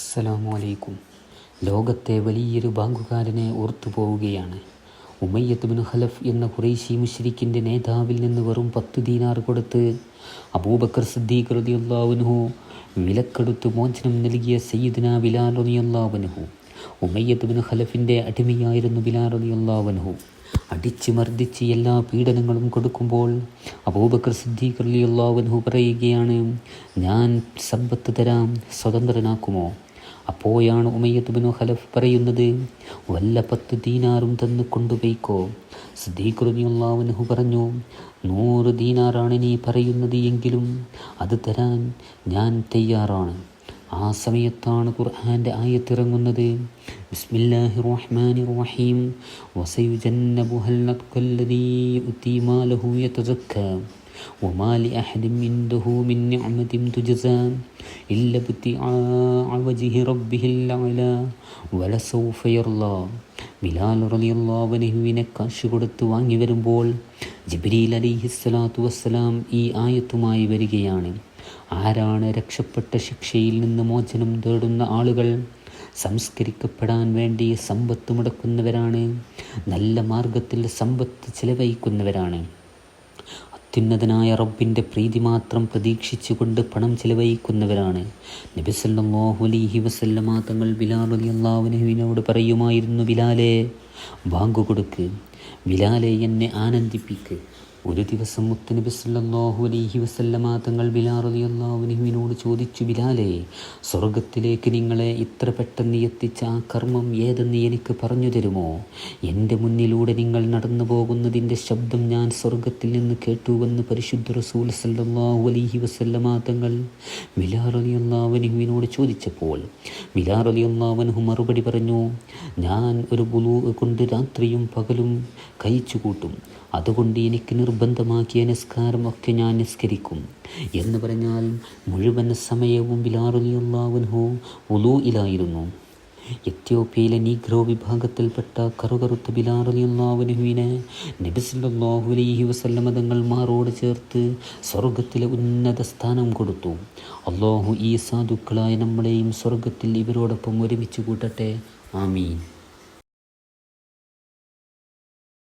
അസ്സലാമു അലൈക്കും ലോകത്തെ വലിയൊരു ബാങ്കുകാരനെ ഓർത്തു പോവുകയാണ് ഉമയ്യത്ത് ബിൻ ഖലഫ് എന്ന ഖുറൈശി മുഷരിക്കിന്റെ നേതാവിൽ നിന്ന് വെറും പത്ത് ദീനാർ കൊടുത്ത് അബൂബക്കർ സിദ്ദീഖ് റതിയുള്ളാവുനുഹു വിലക്കെടുത്ത് മോചനം നൽകിയ സയ്യിദ്ന ബിലാൽ റതിയുള്ളാവുനുഹു ഉമയ്യത്ത് ബിൻ ഖലഫിന്റെ അടിമയായിരുന്നു ബിലാൽ റതിയുള്ളാവുനുഹു അടിച്ച് മർദ്ദിച്ച് എല്ലാ പീഡനങ്ങളും കൊടുക്കുമ്പോൾ അബൂബക്കർ സിദ്ദീഖ് റളിയല്ലാഹുവിൻഹു പറയുകയാണ് ഞാൻ സമ്പത്ത് തരാം സ്വതന്ത്രനാക്കുമോ? അപ്പോഴാണ് ഉമയ്യത്ത് ഹലഫ് പറയുന്നത് വല്ല പത്ത് ദീനാറും തന്നു കൊണ്ടുപോയിക്കോ. സിദ്ദീഖ് റളിയല്ലാഹുവിൻഹു പറഞ്ഞു നൂറ് ദീനാറാണ് നീ പറയുന്നത് എങ്കിലും അത് തരാൻ ഞാൻ തയ്യാറാണ്. ആ സമയത്താണ് ഖുർആൻ്റെ ആയത്തിറങ്ങുന്നത് ബിസ്മില്ലാഹി റഹ്മാനി റഹീം വസയുജന്നബുഹൽ നത്കല്ലദീ യുതി മാലഹു യതസക്ക وما لأحد عنده من نعمة تجزى إلا ابتغاء وجه ربه الأعلى ولسوف يرضى ബിലാൽ റളിയല്ലാഹുവിനെ കാശ് കൊടുത്ത് വാങ്ങി വരുമ്പോൾ ജിബ്രീൽ അലിഹിസ്സലാത്തു വസ്സലാം ഈ ആയത്തുമായി വരികയാണ് ആരാണ് രക്ഷപ്പെട്ട ശിക്ഷയിൽ നിന്ന് മോചനം തേടുന്ന ആളുകൾ? സംസ്കരിക്കപ്പെടാൻ വേണ്ടി സമ്പത്ത് മുടക്കുന്നവരാണ്. നല്ല മാർഗത്തിൽ സമ്പത്ത് ചിലവഴിക്കുന്നവരാണ്. അത്യുന്നതനായ റബ്ബിന്റെ പ്രീതി മാത്രം പ്രതീക്ഷിച്ചുകൊണ്ട് പണം ചിലവഴിക്കുന്നവരാണ്. നബി വസല്ലമാ തങ്ങൾ ബിലാൽ അള്ളാഹുനഹുവിനോട് പറയുമായിരുന്നു ബിലാലെ ബാങ്ക് കൊടുക്ക് ബിലാലെ എന്നെ ആനന്ദിപ്പിക്ക്. ഒരു ദിവസം മുത്തുനബി സല്ലല്ലാഹു അലൈഹി വസല്ലമ തങ്ങൾ റളിയല്ലാഹുവിനോട് ചോദിച്ചു ബിലാലെ സ്വർഗത്തിലേക്ക് നിങ്ങളെ ഇത്ര പെട്ടെന്ന് എത്തിച്ച ആ കർമ്മം ഏതെന്ന് എനിക്ക് പറഞ്ഞു തരുമോ? എന്റെ മുന്നിലൂടെ നിങ്ങൾ നടന്നു പോകുന്നതിന്റെ ശബ്ദം ഞാൻ സ്വർഗത്തിൽ നിന്ന് കേട്ടുവെന്ന് പരിശുദ്ധ റസൂൽ സല്ലാഹു അലൈഹി വസല്ലമ തങ്ങൾ റളിയല്ലാഹുവിനോട് ചോദിച്ചപ്പോൾ റളിയല്ലാഹുവിനു മറുപടി പറഞ്ഞു ഞാൻ ഒരു ബുലൂ കൊണ്ട് രാത്രിയും പകലും കഴിച്ചു കൂട്ടും അതുകൊണ്ട് എനിക്ക് നിർബന്ധമാക്കിയ നിസ്കാരം ഒക്കെ ഞാൻ നിസ്കരിക്കും. എന്ന് പറഞ്ഞാൽ മുഴുവൻ സമയവും ബിലാറുലിയുള്ളാവുൻഹു ഉലൂയിലായിരുന്നു എത്യോപ്യയിലെ നീഗ്രോ വിഭാഗത്തിൽപ്പെട്ട കറുകറുത്ത ബിലാറുലിയുള്ളാവുനുവിനെ നബിസുല്ലാഹു അലൈഹി വസല്ലമ തങ്ങൾ മാറോട് ചേർത്ത് സ്വർഗത്തിലെ ഉന്നത സ്ഥാനം കൊടുത്തു. അള്ളാഹു ഈ സാധുക്കളായ നമ്മളെയും സ്വർഗത്തിൽ ഇവരോടൊപ്പം ഒരുമിച്ച് കൂട്ടട്ടെ. ആമീൻ.